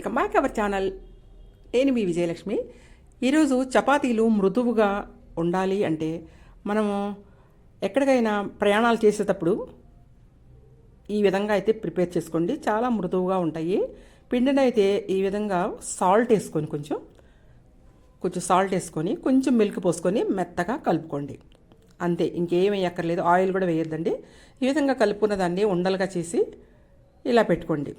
Welcome back our channel. నేను మీ విజయలక్ష్మి. ఈరోజు చపాతీలు మృదువుగా ఉండాలి అంటే మనము ఎక్కడికైనా ప్రయాణాలు చేసేటప్పుడు ఈ విధంగా అయితే ప్రిపేర్ చేసుకోండి. చాలా మృదువుగా ఉంటాయి. పిండిని అయితే ఈ విధంగా సాల్ట్ వేసుకొని కొంచెం కొంచెం సాల్ట్ వేసుకొని కొంచెం మిల్క్ పోసుకొని మెత్తగా కలుపుకోండి. అంతే ఇంకేం వేయక్కర్లేదు ఆయిల్ కూడా వేయొద్దండి. ఈ విధంగా కలుపుకున్న దాన్ని ఉండలుగా చేసి ఇలా పెట్టుకోండి.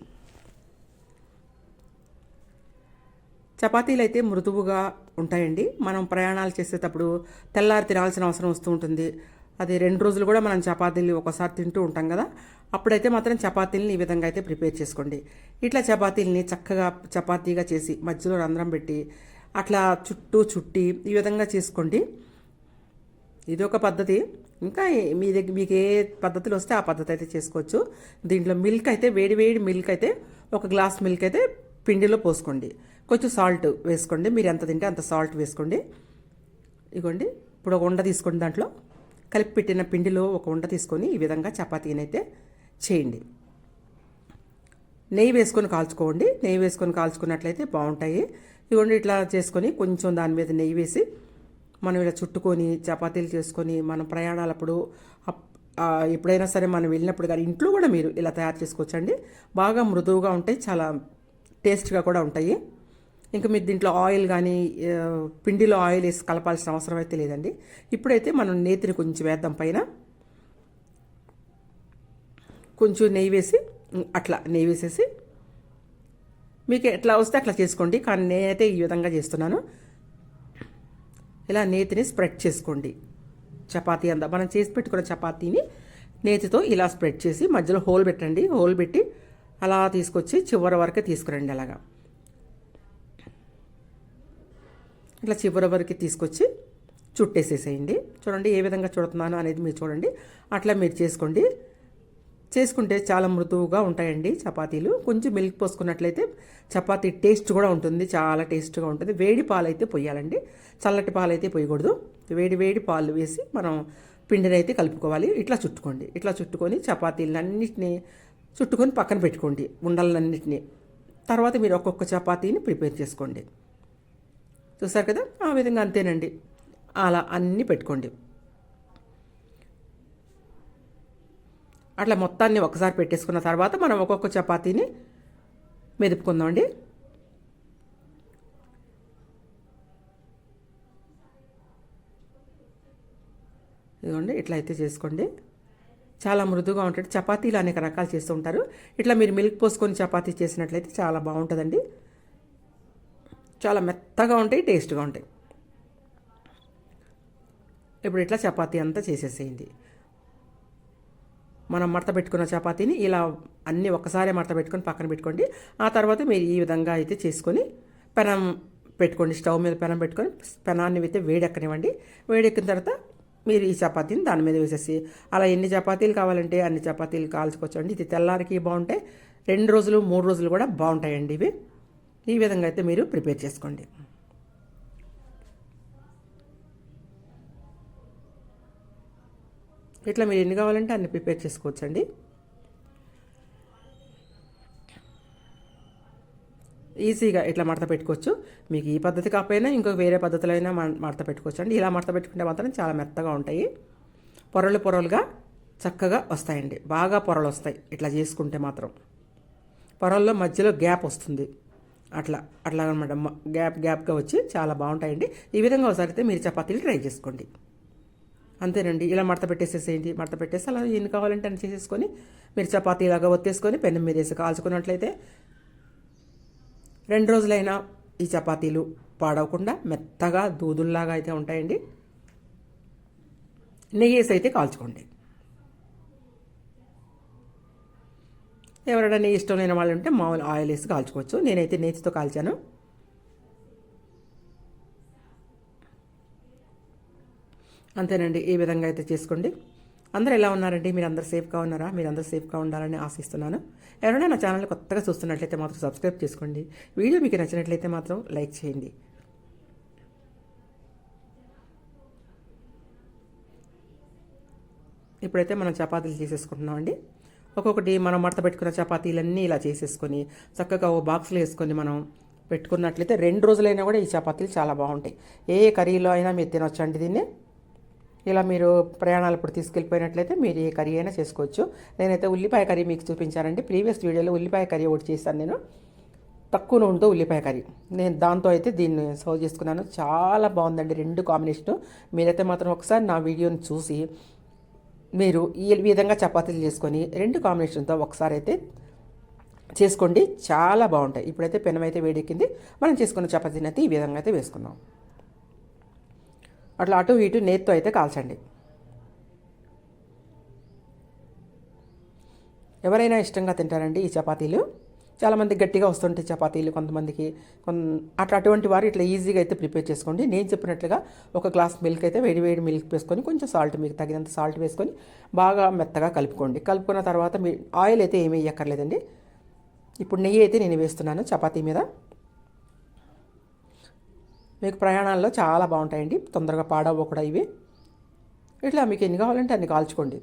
చపాతీలు అయితే మృదువుగా ఉంటాయండి. మనం ప్రయాణాలు చేసేటప్పుడు తెల్లారి తినాల్సిన అవసరం వస్తూ ఉంటుంది. అది రెండు రోజులు కూడా మనం చపాతీలు ఒకసారి తింటూ ఉంటాం కదా. అప్పుడైతే మాత్రం చపాతీలని ఈ విధంగా అయితే ప్రిపేర్ చేసుకోండి. ఇట్లా చపాతీలని చక్కగా చపాతీగా చేసి మధ్యలో రంధ్రం పెట్టి అట్లా చుట్టూ చుట్టి ఈ విధంగా చేసుకోండి. ఇది ఒక పద్ధతి. ఇంకా మీ దగ్గర మీకు ఏ పద్ధతులు వస్తే ఆ పద్ధతి అయితే చేసుకోవచ్చు. దీంట్లో మిల్క్ అయితే వేడి వేడి మిల్క్ అయితే ఒక గ్లాస్ మిల్క్ అయితే పిండిలో పోసుకోండి. కొంచెం సాల్ట్ వేసుకోండి. మీరు ఎంత తింటే అంత సాల్ట్ వేసుకోండి. ఇగోండి ఇప్పుడు ఒక ఉండ తీసుకోండి దాంట్లో. కలిపి పెట్టిన పిండిలో ఒక ఉండ తీసుకొని ఈ విధంగా చపాతీనైతే చేయండి. నెయ్యి వేసుకొని కాల్చుకోండి. నెయ్యి వేసుకొని కాల్చుకున్నట్లయితే బాగుంటాయి. ఇదిగోండి ఇట్లా చేసుకొని కొంచెం దాని మీద నెయ్యి వేసి మనం ఇలా చుట్టుకొని చపాతీలు చేసుకొని మనం ప్రయాణాలప్పుడు అప్- ఎప్పుడైనా సరే మనం వెళ్ళినప్పుడు కానీ ఇంట్లో కూడా మీరు ఇలా తయారు చేసుకోవచ్చండి. బాగా మృదువుగా ఉంటాయి. చాలా టేస్ట్గా కూడా ఉంటాయి. ఇంకా మీరు దీంట్లో ఆయిల్ కానీ పిండిలో ఆయిల్ వేసి కలపాల్సిన అవసరం అయితే లేదండి. ఇప్పుడైతే మనం నేతిని కొంచెం వేద్దాం పైన. కొంచెం నెయ్యి వేసి అట్లా నెయ్యి వేసేసి. మీకు ఎట్లా వస్తే అట్లా చేసుకోండి. కానీ నేనైతే ఈ విధంగా చేస్తున్నాను. ఇలా నేతిని స్ప్రెడ్ చేసుకోండి. చపాతీ అంతా. మనం చేసి పెట్టుకున్న చపాతీని నేతితో ఇలా స్ప్రెడ్ చేసి మధ్యలో హోల్ పెట్టండి. హోల్ పెట్టి అలా తీసుకొచ్చి చివరి వరకు తీసుకురండి అలాగా. ఇట్లా చివరి వరకు తీసుకొచ్చి చుట్టేసేసేయండి. చూడండి ఏ విధంగా చుడుతున్నాను అనేది మీరు చూడండి. అట్లా మీరు చేసుకోండి. చేసుకుంటే చాలా మృదువుగా ఉంటాయండి చపాతీలు. కొంచెం మిల్క్ పోసుకున్నట్లయితే చపాతీ టేస్ట్ కూడా ఉంటుంది. చాలా టేస్ట్గా ఉంటుంది. వేడి పాలు అయితే పొయ్యాలండి. చల్లటి పాలు అయితే పోయకూడదు వేడి వేడి పాలు వేసి మనం పిండిని అయితే కలుపుకోవాలి. ఇట్లా చుట్టుకోండి. ఇట్లా చుట్టుకొని చపాతీలన్నింటినీ చుట్టుకొని పక్కన పెట్టుకోండి. ఉండలన్నింటినీ. తర్వాత మీరు ఒక్కొక్క చపాతీని ప్రిపేర్ చేసుకోండి. చూసారు కదా? ఆ విధంగా అంతేనండి. అలా అన్నీ పెట్టుకోండి. అట్లా మొత్తాన్ని ఒకసారి పెట్టేసుకున్న తర్వాత మనం ఒక్కొక్క చపాతీని మెదుపుకుందామండి. ఇదిగోండి ఇట్లా అయితే చేసుకోండి. చాలా మృదుగా ఉంటుంది. చపాతీలు అనేక రకాలు చేస్తూ ఉంటారు. ఇట్లా మీరు మిల్క్ పోసుకొని చపాతీ చేసినట్లయితే చాలా బాగుంటుందండి. చాలా మెత్తగా ఉంటాయి టేస్ట్గా ఉంటాయి. ఇప్పుడు ఇట్లా చపాతీ అంతా చేసేసేయండి. మనం మడత పెట్టుకున్న చపాతీని ఇలా అన్నీ ఒక్కసారి మడత పెట్టుకొని పక్కన పెట్టుకోండి. ఆ తర్వాత మీరు ఈ విధంగా అయితే చేసుకొని పెనం పెట్టుకోండి. స్టవ్ మీద పెనం పెట్టుకొని పెనాన్ని అయితే వేడెక్కనివ్వండి. వేడెక్కిన తర్వాత మీరు ఈ చపాతీని దాని మీద వేసేసి అలా ఎన్ని చపాతీలు కావాలంటే అన్ని చపాతీలు కాల్చుకోవచ్చండి. ఇది తెల్లారికి బాగుంటాయి రెండు రోజులు మూడు రోజులు కూడా బాగుంటాయండి ఇవి. ఈ విధంగా అయితే మీరు ప్రిపేర్ చేసుకోండి. ఇట్లా మీరు ఎన్ని కావాలంటే అన్ని ప్రిపేర్ చేసుకోవచ్చండి. ఈజీగా ఇట్లా మడత పెట్టుకోవచ్చు. మీకు ఈ పద్ధతి కాకపోయినా ఇంకో వేరే పద్ధతిలో అయినా మడత పెట్టుకోవచ్చు అండి ఇలా మడత పెట్టుకుంటే మాత్రం చాలా మెత్తగా ఉంటాయి. పొరలు పొరలుగా చక్కగా వస్తాయండి. బాగా పొరలు వస్తాయి. ఇట్లా చేసుకుంటే మాత్రం. పొరల్లో మధ్యలో గ్యాప్ వస్తుంది. అట్లా అట్లా అనమాట గ్యాప్ గ్యాప్గా వచ్చి చాలా బాగుంటాయండి. ఈ విధంగా ఒకసారి అయితే మీరు చపాతీలు ట్రై చేసుకోండి. అంతేనండి. ఇలా మడత పెట్టేసేసేయండి. మడత పెట్టేసి అలా ఎన్ని కావాలంటే అని చేసేసుకొని మీరు చపాతీ ఇలాగా ఒత్తేసుకొని పెనం మీద వేసి కాల్చుకున్నట్లయితే రెండు రోజులైనా ఈ చపాతీలు పాడవకుండా మెత్తగా దూదుల్లాగా అయితే ఉంటాయండి. నెయ్యి వేసి అయితే కాల్చుకోండి. ఎవరైనా ఇష్టం లేని వాళ్ళు ఉంటే మామూలు ఆయిల్ వేసి కాల్చుకోవచ్చు. నేనైతే నేతితో కాల్చాను. అంతేనండి ఈ విధంగా అయితే చేసుకోండి. అందరూ ఎలా ఉన్నారండి? మీరు అందరు సేఫ్గా ఉన్నారా? మీరు అందరూ సేఫ్గా ఉండాలని ఆశిస్తున్నాను. ఎవరైనా నా ఛానల్ కొత్తగా చూస్తున్నట్లయితే మాత్రం సబ్స్క్రైబ్ చేసుకోండి. వీడియో మీకు నచ్చినట్లయితే మాత్రం లైక్ చేయండి. ఇప్పుడైతే మనం చపాతీలు చేసేసుకుంటున్నామండి. ఒక్కొక్కటి మనం మడత పెట్టుకున్న చపాతీలన్నీ ఇలా చేసేసుకొని చక్కగా ఓ బాక్స్లో వేసుకొని మనం పెట్టుకున్నట్లయితే రెండు రోజులైనా కూడా ఈ చపాతీలు చాలా బాగుంటాయి. ఏ కర్రీలో అయినా మీరు తినొచ్చండి దీన్ని. ఇలా మీరు ప్రయాణాలు ఇప్పుడు తీసుకెళ్ళిపోయినట్లయితే మీరు ఏ కర్రీ అయినా చేసుకోవచ్చు. నేనైతే ఉల్లిపాయ కర్రీ మీకు చూపించానండి. ప్రీవియస్ వీడియోలో ఉల్లిపాయ కర్రీ ఒకటి చేశాను నేను. తక్కువ నూనెతో ఉల్లిపాయ కర్రీ. నేను దాంతో అయితే దీన్ని సర్వ్ చేసుకున్నాను. చాలా బాగుందండి రెండు కాంబినేషను. మీరైతే మాత్రం ఒకసారి నా వీడియోని చూసి మీరు ఈ విధంగా చపాతీలు చేసుకొని రెండు కాంబినేషన్తో ఒకసారి అయితే చేసుకోండి. చాలా బాగుంటాయి. ఇప్పుడైతే పెనం అయితే వేడెక్కింది. మనం చేసుకున్న చపాతీని అయితే ఈ విధంగా అయితే వేసుకుందాం. అట్లా అటు ఇటు నేత్తో అయితే కాల్చండి. ఎవరైనా ఇష్టంగా తింటారండి ఈ చపాతీలు? చాలామంది గట్టిగా వస్తుంటాయి చపాతీలు కొంతమందికి కొన్ అట్లా అటువంటి వారు ఇట్లా ఈజీగా అయితే ప్రిపేర్ చేసుకోండి. నేను చెప్పినట్లుగా ఒక గ్లాస్ మిల్క్ అయితే వేడి వేడి మిల్క్ వేసుకొని కొంచెం సాల్ట్ మీకు తగినంత సాల్ట్ వేసుకొని బాగా మెత్తగా కలుపుకోండి. కలుపుకున్న తర్వాత మీ ఆయిల్ అయితే ఏమీ వేయక్కర్లేదండి. ఇప్పుడు నెయ్యి అయితే నేను వేస్తున్నాను చపాతీ మీద. మీకు ప్రయాణాల్లో చాలా బాగుంటాయండి. తొందరగా పాడవు కూడా ఇవి. ఇట్లా మీకు ఎన్ని కావాలంటే అన్ని కాల్చుకోండి.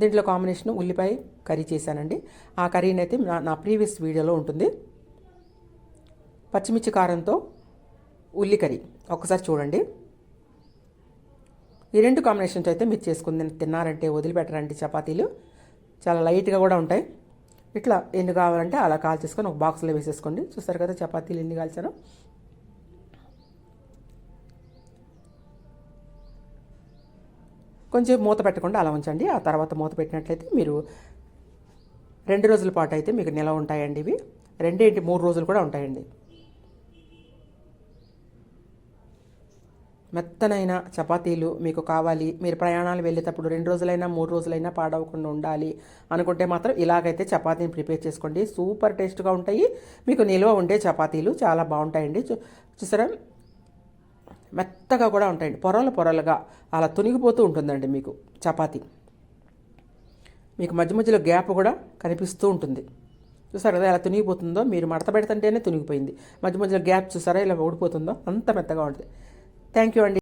దీంట్లో కాంబినేషన్ ఉల్లిపాయ కర్రీ చేశానండి. ఆ కర్రీని అయితే నా నా ప్రీవియస్ వీడియోలో ఉంటుంది. పచ్చిమిర్చి కారంతో ఉల్లి కర్రీ. ఒకసారి చూడండి. ఈ రెండు కాంబినేషన్స్ అయితే మీరు చేసుకుని తిన్నారంటే వదిలిపెట్టరండి చపాతీలు చాలా లైట్గా కూడా ఉంటాయి. ఇట్లా ఎన్ని కావాలంటే అలా కాల్చేసుకొని ఒక బాక్స్లో వేసేసుకోండి. చూస్తారు కదా చపాతీలు ఎన్ని కాల్చారో కొంచెం మూత పెట్టకుండా అలా ఉంచండి. ఆ తర్వాత మూత పెట్టినట్లయితే మీరు రెండు రోజుల పాటు అయితే మీకు నిలవ ఉంటాయండి ఇవి. రెండేంటి మూడు రోజులు కూడా ఉంటాయండి. మెత్తనైన చపాతీలు మీకు కావాలి. మీరు ప్రయాణాలు వెళ్ళేటప్పుడు రెండు రోజులైనా మూడు రోజులైనా పాడవకుండా ఉండాలి అనుకుంటే మాత్రం ఇలాగైతే చపాతీని ప్రిపేర్ చేసుకోండి. సూపర్ టేస్ట్గా ఉంటాయి. మీకు నిల్వ ఉండే చపాతీలు చాలా బాగుంటాయండి. చూసారా? మెత్తగా కూడా ఉంటాయండి. పొరలు పొరలుగా అలా తునిగిపోతూ ఉంటుందండి మీకు చపాతి. మీకు మధ్య మధ్యలో గ్యాప్ కూడా కనిపిస్తూ ఉంటుంది. చూసారు కదా ఎలా తునిగిపోతుందో? మీరు మడత పెడుతుంటేనే తునిగిపోయింది. మధ్య మధ్యలో గ్యాప్ చూసారా ఇలా ఊడిపోతుందో? అంత మెత్తగా ఉంటుంది. థ్యాంక్ యూ అండి.